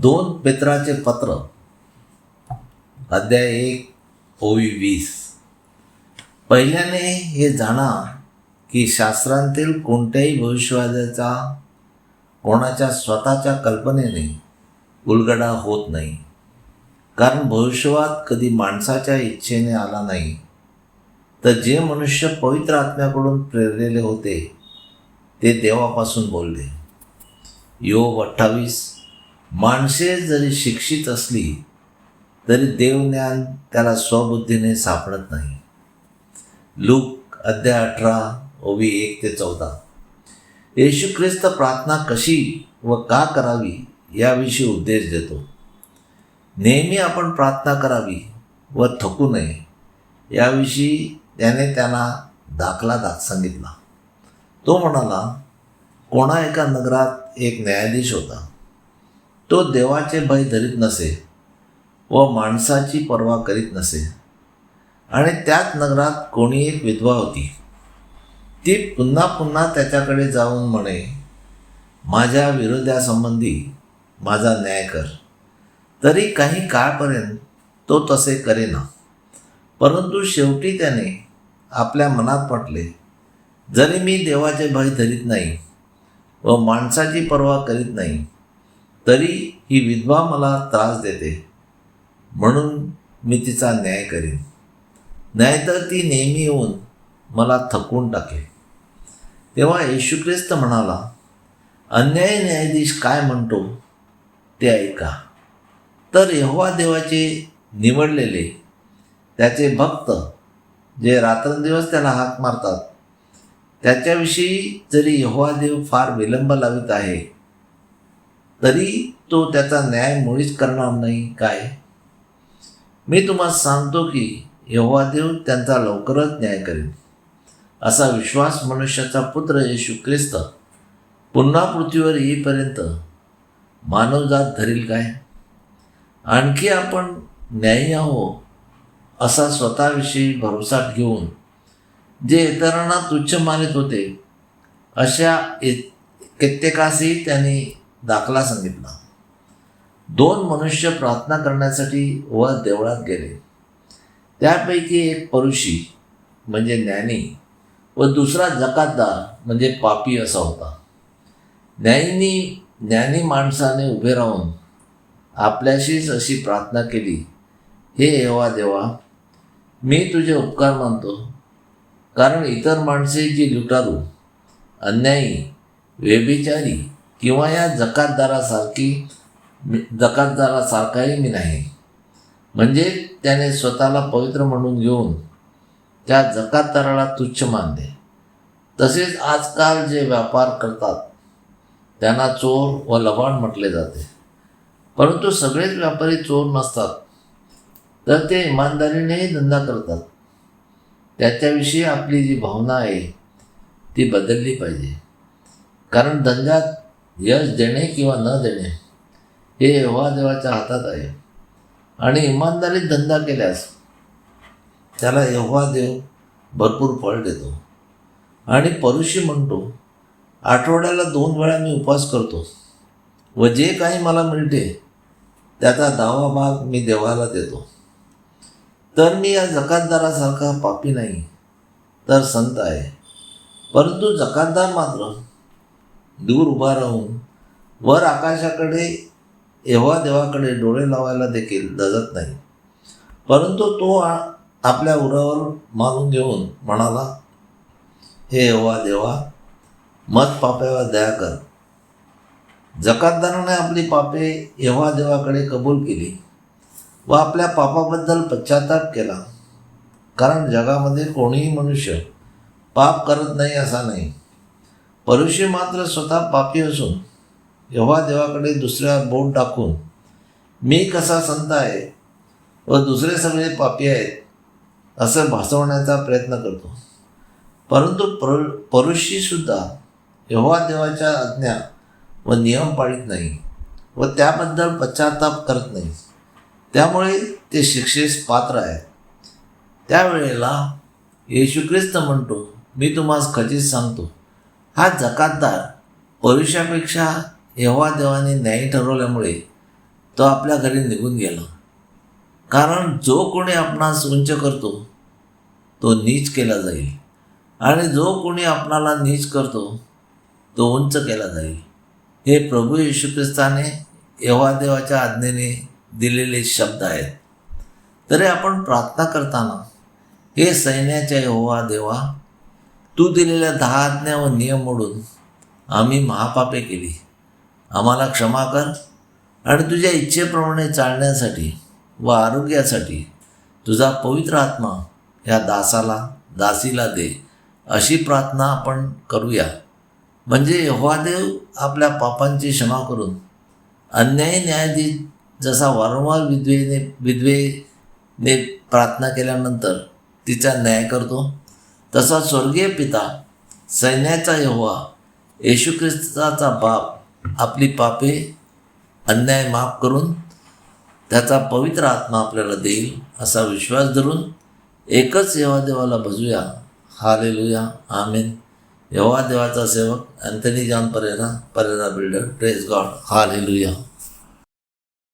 दोन पेत्राचे पत्र. अध्याय एक ओवी वीस. पहिल्याने हे जाणा की शास्त्रांतील कोणत्याही भविष्यवादाचा कोणाच्या स्वतःच्या कल्पनेने उलगडा होत नाही. कारण भविष्यवाद कधी माणसाच्या इच्छेने आला नाही. तर जे मनुष्य पवित्र आत्म्याकडून प्रेरलेले होते ते देवापासून बोलले. योग अठ्ठावीस माणसे जरी शिक्षित असली तरी देवज्ञान त्याला स्वबुद्धीने सापडत नाही. लूक अध्याय अठरा ओवी एक ते चौदा. येशू ख्रिस्त प्रार्थना कशी व का करावी याविषयी उपदेश देतो. नेहमी आपण प्रार्थना करावी व थकू नये याविषयी त्याने त्यांना दाखला दाख सांगितला. तो म्हणाला कोणा एका नगरात एक न्यायाधीश होता. तो देवाचे भय धरीत नसे व माणसाची पर्वा करीत नसे. आणि त्याच नगरात कोणी एक विधवा होती. ती पुन्हा पुन्हा त्याच्याकडे जाऊन म्हणे माझ्या विरोधासंबंधी माझा न्याय कर. तरी काही काळपर्यंत तो तसे करेना. परंतु शेवटी त्याने आपल्या मनात म्हटले जरी मी देवाचे भय धरीत नाही व माणसाची पर्वा करीत नाही तरी ही विधवा मला त्रास देते. म्हणून मी तिचा न्याय करीन. नाहीतर ती नेहमी येऊन मला थकवून टाके तेव्हा येशू ख्रिस्त म्हणाला अन्याय न्यायाधीश काय म्हणतो? ते ऐका. तर यहोवा देवाचे निवडलेले त्याचे भक्त जे रात्रंदिवस त्याला हाक मारतात त्याच्याविषयी जरी यहोवा देव फार विलंब लावित आहे तरी तो त्याचा न्याय मुळीच करणार नाही काय? मी तुम्हाला सांगतो की यहोवा देव त्यांचा लवकरच न्याय करेल. असा विश्वास मनुष्याचा पुत्र येशू ख्रिस्त पुन्हा पृथ्वीवर येईपर्यंत मानवजात धरील काय? आणखी आपण न्यायी आहो असा स्वतःविषयी भरोसा घेऊन जे इतरांना तुच्छ मानित होते अशा कित्येकाशी कित्येकासही त्यांनी दाखला सांगितला. दोन मनुष्य प्रार्थना करण्यासाठी व देवळात गेले. त्यापैकी एक परुषी म्हणजे ज्ञानी व दुसरा जकातदार म्हणजे पापी असा होता. न्यायीनी ज्ञानी माणसाने उभे राहून आपल्याशीच अशी प्रार्थना केली हे येवा देवा मी तुझे उपकार मानतो. कारण इतर माणसे जी लुटारू अन्यायी व्यभिचारी किंवा या जकातदारासारखी मी- जकातदारासारखाही मी नाही. म्हणजे त्याने स्वतःला पवित्र म्हणून घेऊन त्या जकातदाराला तुच्छ मानले. तसेच आजकाल जे व्यापार करतात त्यांना चोर व लबाड म्हटले जाते. परंतु सगळेच व्यापारी चोर नसतात तर ते इमानदारीनेही धंदा करतात. त्याच्याविषयी आपली जी भावना आहे ती बदलली पाहिजे. कारण धंद्यात यश देणे किंवा न देणे हे यहोवा देवाच्या हातात आहे. आणि इमानदारीत धंदा केल्यास त्याला एव्हा देव भरपूर फळ देतो. आणि परुषी म्हणतो आठवड्याला दोन वेळा मी उपवास करतो. व जे काही मला मिळते त्याचा दहावा भाग मी देवाला देतो. तर मी या जकातदारासारखा पापी नाही तर संत आहे. परंतु जकातदार मात्र दूर उभा राहून वर आकाशाकडे एव्हा देवाकडे डोळे लावायला देखील दजत नाही. परंतु तो आपल्या उरावर मारून घेऊन म्हणाला हे एव्हा देवा मत पाप्यावर दया कर. जकातदाराने आपली पापे एव्हा देवाकडे कबूल केली व आपल्या पापाबद्दल पश्चाताप केला. कारण जगामध्ये कोणीही मनुष्य पाप करत नाही असा नाही. परुषी मात्र स्वतः पापी असून यव्हा देवाकडे दुसऱ्या बोट टाकून मी कसा संत आहे व दुसरे सगळे पापी आहेत असं भासवण्याचा प्रयत्न करतो. परंतु पर परुषीसुद्धा यव्हा देवाच्या आज्ञा व नियम पाळीत नाही व त्याबद्दल पश्चाताप करत नाही. त्यामुळे ते शिक्षेस पात्र आहेत. त्यावेळेला येशू ख्रिस्त म्हणतो मी तुम्हाला खचित सांगतो. हा जकातदार परुषापेक्षा हेवा देवाने न्यायी ठरवल्यामुळे तो आपल्या घरी निघून गेला. कारण जो कोणी आपणास उंच करतो तो नीच केला जाईल. आणि जो कोणी आपणाला नीच करतो तो उंच केला जाईल. हे प्रभू येशू ख्रिस्ताने यवादेवाच्या आज्ञेने दिलेले शब्द आहेत. तरी आपण प्रार्थना करताना हे सैन्याच्या यहोवा देवा तू दिलेल्या दहा आज्ञा व नियम मोडून आम्ही महापापे केली. आम्हाला क्षमा कर आणि तुझ्या इच्छेप्रमाणे चालण्यासाठी व आरोग्यासाठी तुझा पवित्र आत्मा या दासाला दासीला दे अशी प्रार्थना आपण करूया. म्हणजे यहोवादेव आपल्या पापांची क्षमा करून अन्यायी न्यायाधीश जसा वारंवार विद्वेने विद्वेने प्रार्थना केल्यानंतर तिचा न्याय करतो. तसा स्वर्गीय पिता सैन्याचा यहोवा येशू ख्रिस्ताचा बाप आपली पापे अन्याय माफ करून त्याचा पवित्र आत्मा आपल्याला देईल असा विश्वास धरून एकच यवा देवाला भजूया हालेलुया. आमेन. यवा देवाचा सेवक Anthony John Pereira Pereira builder. Praise God hallelujah.